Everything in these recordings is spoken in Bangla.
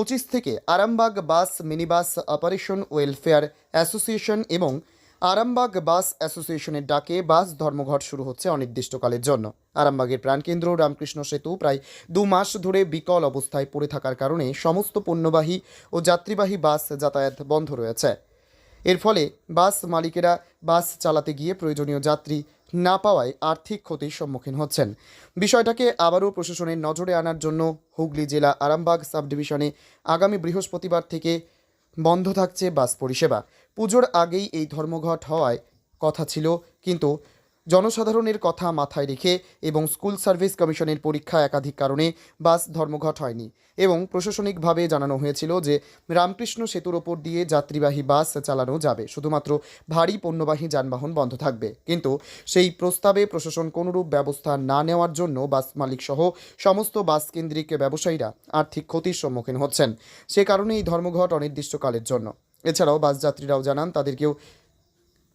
পঁচিশ থেকে Arambagh bus minibus operation welfare association এবং আরামবাগ বাস অ্যাসোসিয়েশনের ডাকে বাস ধর্মঘট শুরু হচ্ছে অনির্দিষ্টকালের জন্য। আরামবাগের প্রাণকেন্দ্র রামকৃষ্ণ সেতু প্রায় দু মাস ধরে বিকল অবস্থায় পড়ে থাকার কারণে সমস্ত পণ্যবাহী ও যাত্রীবাহী বাস যাতায়াত বন্ধ রয়েছে। এর ফলে বাস মালিকেরা বাস চালাতে গিয়ে প্রয়োজনীয় যাত্রী না পাওয়ায় আর্থিক ক্ষতির সম্মুখীন হচ্ছেন। বিষয়টাকে আবারও প্রশাসনের নজরে আনার জন্য হুগলি জেলা আরামবাগ সাব ডিভিশনে আগামী বৃহস্পতিবার থেকে বন্ধ থাকছে বাস পরিষেবা। পুজোর আগেই এই ধর্মঘট হওয়ায় কথা ছিল, কিন্তু জনসাধারণের কথা মাথায় রেখে এবং স্কুল সার্ভিস কমিশনের পরীক্ষা একাধিক কারণে বাস ধর্মঘট হয়নি এবং প্রশাসনিকভাবে জানানো হয়েছিল যে রামকৃষ্ণ সেতুর ওপর দিয়ে যাত্রীবাহী বাস চালানো যাবে। শুধুমাত্র ভারী পণ্যবাহী যানবাহন বন্ধ থাকবে। কিন্তু সেই প্রস্তাবে প্রশাসন কোনোরূপ ব্যবস্থা না নেওয়ার জন্য বাস মালিক সহ সমস্ত বাস কেন্দ্রিক ব্যবসায়ীরা আর্থিক ক্ষতির সম্মুখীন হচ্ছেন। সে কারণে এই ধর্মঘট অনির্দিষ্টকালের জন্য। এছাড়াও বাস যাত্রীরাও জানান, তাদেরকেও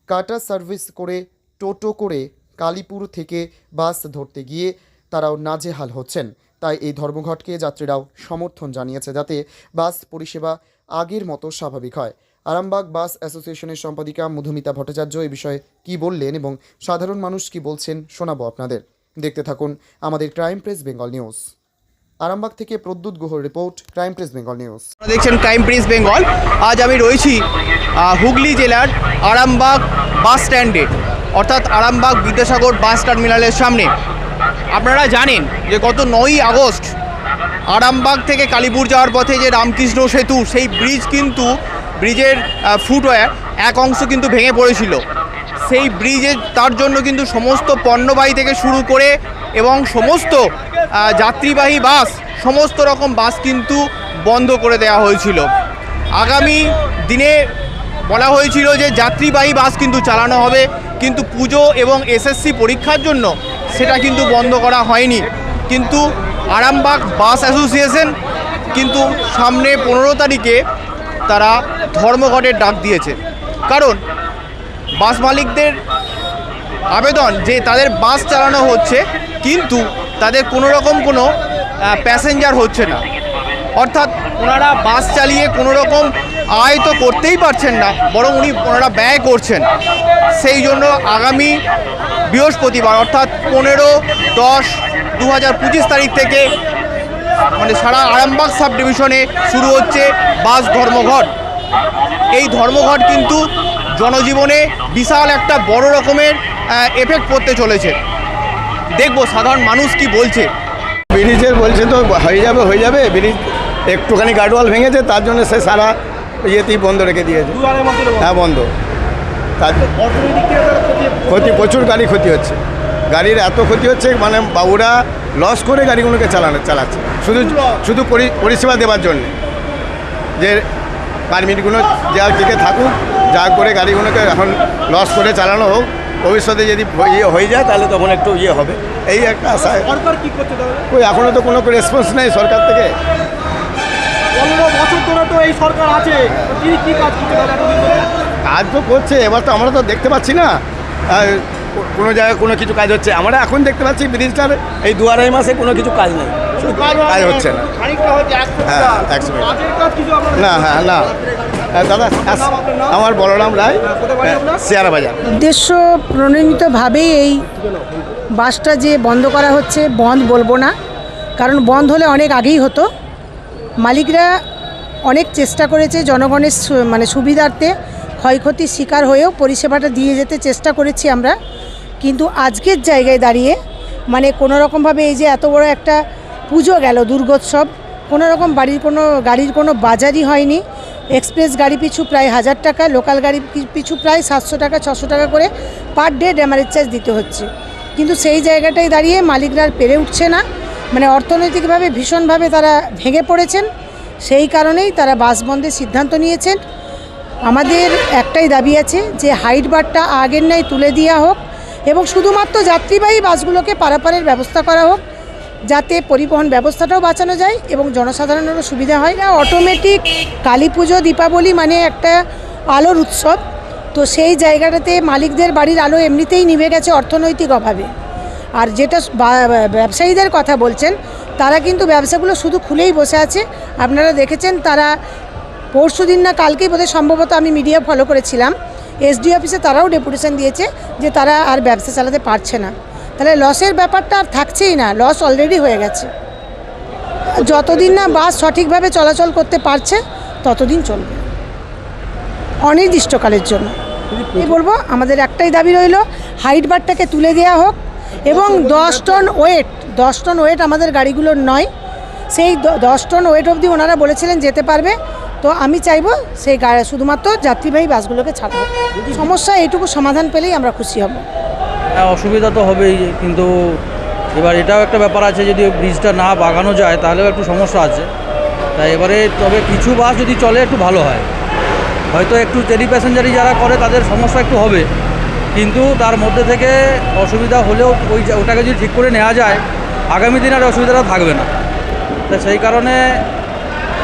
কাটা সার্ভিস করে টোটো করে কালীপুর থেকে বাস ধরতে গিয়ে তারাও নাজেহাল হচ্ছেন। তাই এই ধর্মঘটকে যাত্রীরাও সমর্থন জানিয়েছে যাতে বাস পরিষেবা আগের মতো স্বাভাবিক হয়। আরামবাগ বাস অ্যাসোসিয়েশনের সম্পাদিকা মধুমিতা ভট্টাচার্য এই বিষয়ে কি বললেন এবং সাধারণ মানুষ কি বলছেন শোনাবো আপনাদের। দেখতে থাকুন আমাদের crime press Bengal news. Arambagh থেকে Pradyut গুহর report, crime press Bengal news. দেখছেন ক্রাইম প্রেস বেঙ্গল। আজ আমি রয়েছি হুগলি জেলার আরামবাগ বাস স্ট্যান্ডে। অর্থাৎ আরামবাগ বিদ্যাসাগর বাস টার্মিনালের সামনে। আপনারা জানেন যে গত নয়ই আগস্ট আরামবাগ থেকে কালীপুর যাওয়ার পথে যে রামকৃষ্ণ সেতু, সেই ব্রিজ কিন্তু, ব্রিজের ফুটওয়্যার এক অংশ কিন্তু ভেঙে পড়েছিল। সেই ব্রিজের তার জন্য কিন্তু সমস্ত পণ্যবাহী থেকে শুরু করে এবং সমস্ত যাত্রীবাহী বাস, সমস্ত রকম বাস কিন্তু বন্ধ করে দেওয়া হয়েছিল। আগামী দিনে বলা হয়েছিল যে যাত্রীবাহী বাস কিন্তু চালানো হবে। কিন্তু পুজো এবং এসএসসি পরীক্ষার জন্য সেটা কিন্তু বন্ধ করা হয়নি। কিন্তু আরামবাগ বাস অ্যাসোসিয়েশন কিন্তু সামনে পনেরো তারিখে তারা ধর্মঘটের ডাক দিয়েছে। কারণ বাস মালিকদের আবেদন যে তাদের বাস চালানো হচ্ছে, কিন্তু তাদের কোনো রকম কোনো প্যাসেঞ্জার হচ্ছে না। অর্থাৎ ওনারা বাস চালিয়ে কোনো রকম আয় তো করতেই পারছেন না, বরং উনি ওনারা ব্যয় করছেন। সেই জন্য আগামী বৃহস্পতিবার, অর্থাৎ পনেরো, দশ দু হাজার পঁচিশ তারিখ থেকে মানে সারা আরামবাগ সাব ডিভিশনে শুরু হচ্ছে বাস ধর্মঘট। এই ধর্মঘট কিন্তু জনজীবনে বিশাল একটা বড় রকমের এফেক্ট পড়তে চলেছে। দেখব সাধারণ মানুষ কি বলছে। ব্রিজের বলছে তো, হয়ে যাবে হয়ে যাবে। ব্রিজ একটুখানি গার্ডওয়াল ভেঙেছে, তার জন্য সে সারা ইয়েতেই বন্ধ রেখে দিয়েছে। হ্যাঁ বন্ধ। তার ক্ষতি প্রচুর গাড়ি ক্ষতি হচ্ছে। গাড়ির এত ক্ষতি হচ্ছে মানে বাবুরা লস করে গাড়িগুলোকে চালানো চালাচ্ছে। শুধু শুধু পরি- পরিষেবা দেওয়ার জন্য। যে পারমিটগুলো যা দিকে থাকুক যা করে গাড়িগুলোকে এখন লস করে চালানো হোক ভবিষ্যতে যদি ইয়ে হয়ে যায় তাহলে তখন একটু ইয়ে হবে। এই একটা আশা। সরকার কি করছে তাহলে? কই এখনও তো কোনো রেসপন্স নেই সরকার থেকে। তো এই সরকার আছে। তিনি কি কাজ তো করছে এবার তো আমরা তো দেখতে পাচ্ছি না। কোনো জায়গায় কোনো কিছু কাজ হচ্ছে। আমরা এখন দেখতে পাচ্ছি ব্রিজটার এই দু আড়াই মাসে কোনো কিছু কাজ নেই। শুধু কাজ হচ্ছে না। হ্যাঁ, একশো না হ্যাঁ না। হ্যাঁ, দাদা আমার বলরাম রায়। হ্যাঁ, শেয়ারা বাজার। উদ্দেশ্য প্রণীতভাবেই এই বাসটা যে বন্ধ করা হচ্ছে বন্ধ বলব না। কারণ বন্ধ হলে অনেক আগেই হতো। মালিকরা অনেক চেষ্টা করেছে জনগণের মানে সুবিধার্থে ক্ষয়ক্ষতির শিকার হয়েও পরিষেবাটা দিয়ে যেতে চেষ্টা করেছি আমরা। কিন্তু আজকের জায়গায় দাঁড়িয়ে মানে কোনো রকমভাবে এই যে এত বড় একটা পুজো গেল দুর্গোৎসব কোনো রকম বাড়ির কোনো, গাড়ির কোনো বাজারই হয়নি। এক্সপ্রেস গাড়ি পিছু প্রায় হাজার টাকা, লোকাল গাড়ি পিছু প্রায় সাতশো টাকা, ছশো টাকা করে পার ডে ড্যামারেজ চার্জ দিতে হচ্ছে। কিন্তু সেই জায়গাটায় দাঁড়িয়ে মালিকরা আর পেরে উঠছে না। মানে অর্থনৈতিকভাবে ভীষণভাবে তারা ভেঙে পড়েছেন। সেই কারণেই তারা বাস বন্ধের সিদ্ধান্ত নিয়েছেন। আমাদের একটাই দাবি আছে যে হাইট বারটা আগের ন্যায় তুলে দেওয়া হোক এবং শুধুমাত্র যাত্রীবাহী বাসগুলোকে পারাপারের ব্যবস্থা করা হোক, যাতে পরিবহন ব্যবস্থাটাও বাঁচানো যায় এবং জনসাধারণেরও সুবিধা হয়। না অটোমেটিক কালী পুজো, দীপাবলি মানে একটা আলোর উৎসব। তো সেই জায়গাটাতে মালিকদের বাড়ির আলো এমনিতেই নিভে গেছে অর্থনৈতিক অভাবে আর যেটা ব্যবসায়ীদের কথা বলছেন তারা কিন্তু ব্যবসাগুলো শুধু খুলেই বসে আছে। আপনারা দেখেছেন তারা পরশু দিন না কালকেই বোধহয় সম্ভবত আমি মিডিয়া ফলো করেছিলাম। এসডি অফিসে তারাও ডেপুটেশন দিয়েছে যে তারা আর ব্যবসা চালাতে পারছে না। তাহলে লসের ব্যাপারটা আর থাকছেই না, লস অলরেডি হয়ে গেছে। যতদিন না বাস সঠিকভাবে চলাচল করতে পারছে, ততদিন চলবে। অনির্দিষ্টকালের জন্য। আমি বলব? আমাদের একটাই দাবি রইল, হাইট বারটাকে তুলে দেওয়া হোক এবং দশ টন ওয়েট দশ টন ওয়েট আমাদের গাড়িগুলোর নয়। সেই দশ টন ওয়েট অবধি ওনারা বলেছিলেন যেতে পারবে। তো আমি চাইব সেই শুধুমাত্র যাত্রীবাহী বাসগুলোকে ছাড়বো সমস্যা এইটুকু সমাধান পেলেই আমরা খুশি হব। হ্যাঁ অসুবিধা তো হবেই, কিন্তু এবার এটাও একটা ব্যাপার আছে, যদি ব্রিজটা না বাগানো যায়, তাহলেও একটু সমস্যা আছে। তাই এবারে তবে কিছু বাস যদি চলে, একটু ভালো হয়। হয়তো একটু টেরি প্যাসেঞ্জারি যারা করে, তাদের সমস্যা একটু হবে। কিন্তু তার মধ্যে থেকে অসুবিধা হলেও ওই ওটাকে যদি ঠিক করে নেওয়া যায় আগামী দিনে আর অসুবিধাটা থাকবে না। তা সেই কারণে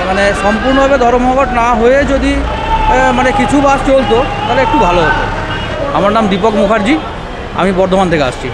মানে সম্পূর্ণভাবে ধর্মঘট না হয়ে যদি মানে কিছু বাস চলতো, তাহলে একটু ভালো হতো। আমার নাম দীপক মুখার্জি, আমি বর্ধমান থেকে আসছি।